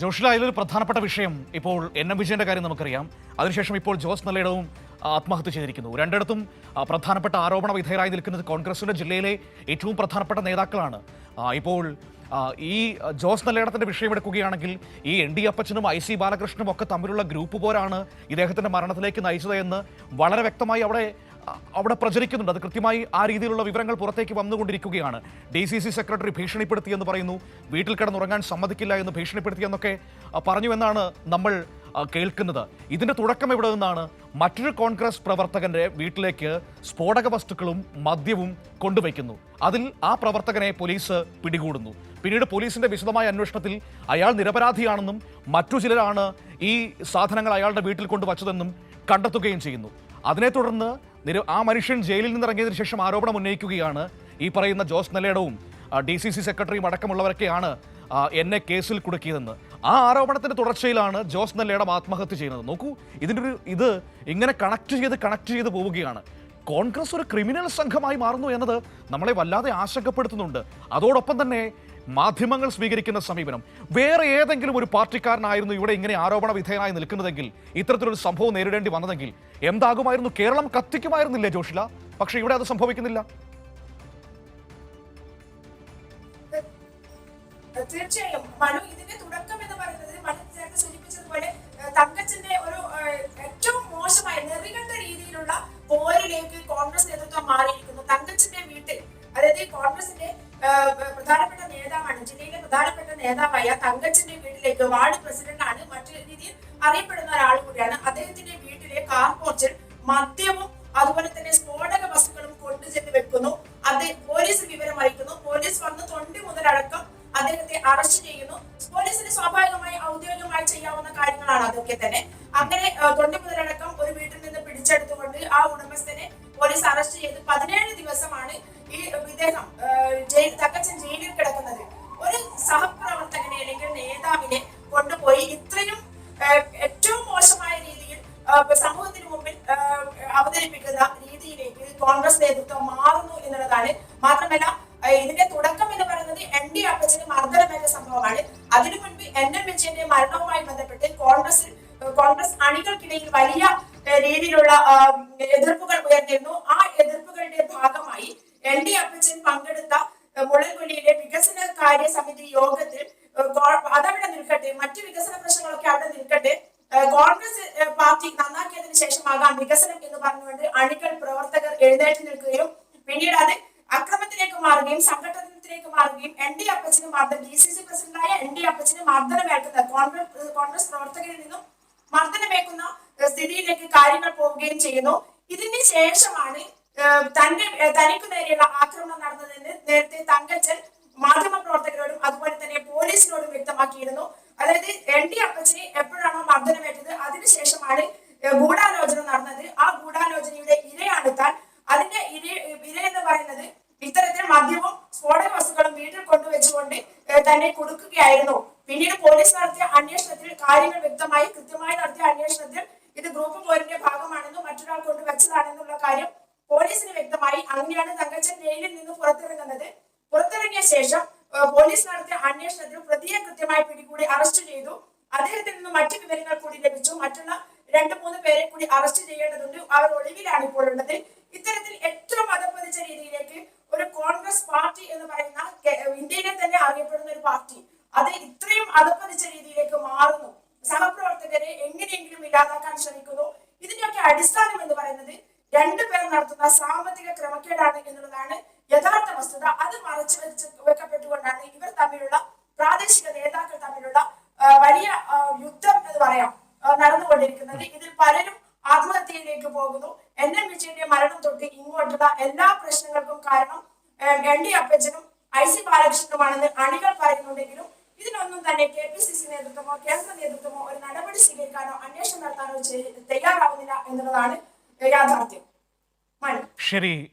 ജോഷില അതിലൊരു പ്രധാനപ്പെട്ട വിഷയം ഇപ്പോൾ എൻ എം വിജയന്റെ കാര്യം നമുക്കറിയാം. അതിനുശേഷം ഇപ്പോൾ ജോസ് നല്ലയിടവും ആത്മഹത്യ ചെയ്തിരിക്കുന്നു. രണ്ടിടത്തും പ്രധാനപ്പെട്ട ആരോപണ വിധേയരായി നിൽക്കുന്നത് കോൺഗ്രസിന്റെ ജില്ലയിലെ ഏറ്റവും പ്രധാനപ്പെട്ട നേതാക്കളാണ്. ഇപ്പോൾ ഈ ജോസ് നല്ലയിടത്തിന്റെ വിഷയം എടുക്കുകയാണെങ്കിൽ ഈ എൻ ഡി അപ്പച്ചനും ഐ സി ബാലകൃഷ്ണനും ഒക്കെ തമ്മിലുള്ള ഗ്രൂപ്പ് പോരാണ് ഇദ്ദേഹത്തിന്റെ മരണത്തിലേക്ക് നയിച്ചത് എന്ന് വളരെ വ്യക്തമായി അവിടെ അവിടെ പ്രചരിക്കുന്നുണ്ട്. അത് കൃത്യമായി ആ രീതിയിലുള്ള വിവരങ്ങൾ പുറത്തേക്ക് വന്നുകൊണ്ടിരിക്കുകയാണ്. ഡി സി സി സെക്രട്ടറി ഭീഷണിപ്പെടുത്തി എന്ന് പറയുന്നു. വീട്ടിൽ കിടന്നുറങ്ങാൻ സമ്മതിക്കില്ല എന്ന് ഭീഷണിപ്പെടുത്തി എന്നൊക്കെ അ, പറഞ്ഞു എന്നാണ് നമ്മൾ കേൾക്കുന്നത്. ഇതിന്റെ തുടക്കം എവിടെ നിന്നാണ്? മറ്റൊരു കോൺഗ്രസ് പ്രവർത്തകന്റെ വീട്ടിലേക്ക് സ്ഫോടക വസ്തുക്കളും മദ്യവും കൊണ്ടുവയ്ക്കുന്നു. അതിൽ ആ പ്രവർത്തകനെ പോലീസ് പിടികൂടുന്നു. പിന്നീട് പോലീസിന്റെ വിശദമായ അന്വേഷണത്തിൽ അയാൾ നിരപരാധിയാണെന്നും മറ്റു ചിലരാണ് ഈ സാധനങ്ങൾ അയാളുടെ വീട്ടിൽ കൊണ്ടുവച്ചതെന്നും കണ്ടെത്തുകയും ചെയ്യുന്നു. അതിനെ തുടർന്ന് നിര ആ മനുഷ്യൻ ജയിലിൽ നിന്ന് ഇറങ്ങിയതിന് ശേഷം ആരോപണം ഉന്നയിക്കുകയാണ് ഈ പറയുന്ന ജോസ് നല്ലേടവും ഡി സി സി സെക്രട്ടറിയും അടക്കമുള്ളവരൊക്കെയാണ് എന്നെ കേസിൽ കുടുക്കിയതെന്ന്. ആ ആരോപണത്തിന്റെ തുടർച്ചയിലാണ് ജോസ് നെല്ലേടം ആത്മഹത്യ ചെയ്യുന്നത്. നോക്കൂ ഇതിന്റെ ഒരു ഇത് ഇങ്ങനെ കണക്ട് ചെയ്ത് കണക്ട് ചെയ്ത് പോവുകയാണ്. കോൺഗ്രസ് ഒരു ക്രിമിനൽ സംഘമായി മാറുന്നു എന്നത് നമ്മളെ വല്ലാതെ ആശങ്കപ്പെടുത്തുന്നുണ്ട്. അതോടൊപ്പം തന്നെ മാധ്യമങ്ങൾ സ്വീകരിക്കുന്ന സമീപനം. വേറെ ഏതെങ്കിലും ഒരു പാർട്ടിക്കാരനായിരുന്നു ഇവിടെ ഇങ്ങനെ ആരോപണ വിധേയനായി നിൽക്കുന്നതെങ്കിൽ ഇത്തരത്തിലൊരു സംഭവം നേരിടേണ്ടി വന്നതെങ്കിൽ എന്താകുമായിരുന്നു? കേരളം കത്തിക്കുമായിരുന്നില്ലേ ജോഷില? പക്ഷെ ഇവിടെ അത് സംഭവിക്കുന്നില്ല. തീർച്ചയായും. തങ്കച്ചന്റെ ഒരു ഏറ്റവും മോശമായ നെറികണ്ട രീതിയിലുള്ള പോരിലേക്ക് കോൺഗ്രസ് നേതൃത്വം മാറിയിരിക്കുന്നു. തങ്കച്ചന്റെ വീട്ടിൽ അതായത് കോൺഗ്രസിന്റെ പ്രധാനപ്പെട്ട നേതാവായ തങ്കച്ചന്റെ വീട്ടിലേക്ക് വാർഡ് പ്രസിഡന്റാണ് മറ്റൊരു രീതിയിൽ അറിയപ്പെടുന്ന ഒരാൾ കൂടിയാണ്. അദ്ദേഹത്തിന്റെ വീട്ടിലെ കാർ പോർച്ചിൽ മദ്യവും അതുപോലെ തന്നെ സ്ഫോടക വസ്തുക്കളും കൊണ്ടുചെന്ന് വെക്കുന്നു. അദ്ദേഹം പോലീസ് വിവരം അറിയിക്കുന്നു. പോലീസ് വന്ന് തൊണ്ടി മുതലടക്കം അദ്ദേഹത്തെ അറസ്റ്റ് ചെയ്യുന്നു. പോലീസിന് സ്വാഭാവികമായി ഔദ്യോഗികമായി ചെയ്യാവുന്ന കാര്യങ്ങളാണ് അതൊക്കെ തന്നെ. അങ്ങനെ തൊണ്ടി മുതലടക്കം ഒരു വീട്ടിൽ നിന്ന് പിടിച്ചെടുത്തുകൊണ്ട് ആ ഉടമസ്ഥനെ പോലീസ് അറസ്റ്റ് ചെയ്ത് പതിനേഴ് ദിവസമാണ് ഈ ഇദ്ദേഹം ആ, ജയിൽ തക്കച്ചൻ ജയിലിൽ കിടക്കുന്നത് ഒരു സഹപ്രവർത്തകനെ അല്ലെങ്കിൽ നേതാവിനെ കൊണ്ടുപോയി ഇത്രയും ആ, ഏറ്റവും മോശമായ രീതിയിൽ ആ, സമൂഹത്തിന് മുമ്പിൽ അവതരിപ്പിക്കുന്ന രീതിയിലേക്ക് കോൺഗ്രസ് നേതൃത്വം മാറുന്നു എന്നുള്ളതാണ്. മാത്രമല്ല ഇതിന്റെ തുടക്കം എന്ന് പറയുന്നത് എൻ ഡി അപ്പച്ചന് മർദ്ദനമേറ്റ സംഭവമാണ്. അതിനു മുൻപ് എൻ എം വിജയന്റെ മരണവുമായി ബന്ധപ്പെട്ട് കോൺഗ്രസ് കോൺഗ്രസ് അണികൾക്കിടയിൽ വലിയ രീതിയിലുള്ള എതിർപ്പുകൾ ഉയർന്നിരുന്നു ആ എതിർപ്പുകളുടെ ഭാഗമായി എൻ ഡി അപ്പച്ചൻ പങ്കെടുത്ത മുളൽകൊല്ലിയിലെ വികസന കാര്യ സമിതി യോഗത്തിൽ അതവിടെ നിൽക്കട്ടെ മറ്റു വികസന പ്രശ്നങ്ങളൊക്കെ അവിടെ നിൽക്കട്ടെ കോൺഗ്രസ് പാർട്ടി നന്നാക്കിയതിനു ശേഷമാകാം വികസനം എന്ന് പറഞ്ഞുകൊണ്ട് അണികൾ പ്രവർത്തകർ എഴുന്നേറ്റ് നിൽക്കുകയും പിന്നീട് അത് അക്രമത്തിലേക്ക് മാറുകയും സംഘടനത്തിലേക്ക് മാറുകയും എൻ ഡി അപ്പച്ചന് മർദ്ദനം ഡി സി സി പ്രസിഡന്റായ എൻ ഡി അപ്പച്ചന് മർദ്ദനമേൽക്കുന്ന കോൺഗ്രസ് കോൺഗ്രസ് പ്രവർത്തകരിൽ നിന്നും മർദ്ദനമേക്കുന്ന സ്ഥിതിയിലേക്ക് കാര്യങ്ങൾ പോവുകയും ചെയ്യുന്നു. ഇതിന് ശേഷമാണ് തന്റെ തനിക്ക് നേരെയുള്ള ആക്രമണം നടന്നതെന്ന് നേരത്തെ തങ്കച്ചൻ മാധ്യമ പ്രവർത്തകരോടും അതുപോലെ തന്നെ പോലീസിനോടും വ്യക്തമാക്കിയിരുന്നു അതായത് എൻ ഡി അപ്പച്ചന് എപ്പോഴാണോ മർദ്ദനമേറ്റത് അതിനുശേഷമാണ് ഏഹ്, ഗൂഢാലോചന നടന്നത് ആ ഗൂഢാലോചനയുടെ ഇരയാണ് താൻ അതിന്റെ ഇര ഇര എന്ന് പറയുന്നത് ഇത്തരത്തിൽ മദ്യവും സ്ഫോടക വസ്തുക്കളും വീട്ടിൽ കൊണ്ടുവച്ചുകൊണ്ട് ഏഹ്, തന്നെ കൊടുക്കുകയായിരുന്നു പിന്നീട് പോലീസ് നടത്തിയ അന്വേഷണത്തിൽ കാര്യങ്ങൾ വ്യക്തമായി കൃത്യമായി നടത്തിയ അന്വേഷണത്തിൽ ഇത് ഗ്രൂപ്പ് പോരിന്റെ ഭാഗമാണെന്നും മറ്റൊരാൾ കൊണ്ടുവച്ചതാണെന്നുള്ള കാര്യം പോലീസിന് വ്യക്തമായി അങ്ങനെയാണ് തങ്കച്ചൻ ജയിലിൽ നിന്ന് പുറത്തിറങ്ങുന്നത്. പുറത്തിറങ്ങിയ ശേഷം പോലീസ് നടത്തിയ അന്വേഷണത്തിൽ പ്രതിയെ കൃത്യമായി പിടികൂടി അറസ്റ്റ് ചെയ്തു. അദ്ദേഹത്തിൽ നിന്ന് മറ്റു വിവരങ്ങൾ കൂടി ലഭിച്ചു. മറ്റുള്ള രണ്ട് മൂന്ന് പേരെ കൂടി അറസ്റ്റ് ചെയ്യേണ്ടതുണ്ട്. അവർ ഒളിവിലാണ് ഇപ്പോൾ ഉള്ളത്. ഇത്തരത്തിൽ ഏറ്റവും മതപ്പതിച്ച രീതിയിലേക്ക് ഒരു കോൺഗ്രസ് പാർട്ടി എന്ന് പറയുന്ന കെ- ഇന്ത്യയിലെ തന്നെ അറിയപ്പെടുന്ന ഒരു പാർട്ടി അത് ഇത്രയും അധപ്പതിച്ച രീതിയിലേക്ക് മാറുന്നു സഹപ്രവർത്തകരെ എങ്ങനെയെങ്കിലും ഇല്ലാതാക്കാൻ ശ്രമിക്കുന്നു. ഇതിന്റെയൊക്കെ അടിസ്ഥാനം എന്ന് പറയുന്നത് രണ്ടുപേർ നടത്തുന്ന സാമ്പത്തിക ക്രമക്കേടാണ് എന്നുള്ളതാണ് യഥാർത്ഥ വസ്തുത. അത് മറച്ചു വെച്ച് വെക്കപ്പെട്ടുകൊണ്ടാണ് ഇവർ തമ്മിലുള്ള പ്രാദേശിക നേതാക്കൾ തമ്മിലുള്ള വലിയ യുദ്ധം എന്ന് പറയാം നടന്നുകൊണ്ടിരിക്കുന്നത്. ഇതിൽ പലരും ആത്മഹത്യയിലേക്ക് പോകുന്നു. എൻ. എം. വിജയന്റെ മരണം തൊട്ട് ഇങ്ങോട്ടുള്ള എല്ലാ പ്രശ്നങ്ങൾക്കും കാരണം എൻ. ഡി. അപ്പച്ചനും ഐ. സി. ബാലകൃഷ്ണനുമാണെന്ന് അണികൾ പറയുന്നുണ്ടെങ്കിലും ഇതിനൊന്നും തന്നെ കെ പി സി സി നേതൃത്വമോ കേന്ദ്ര നേതൃത്വമോ ഒരു നടപടി സ്വീകരിക്കാനോ അന്വേഷണം നടത്താനോ തയ്യാറാവുന്നില്ല എന്നുള്ളതാണ് യാഥാർത്ഥ്യം. ശരി.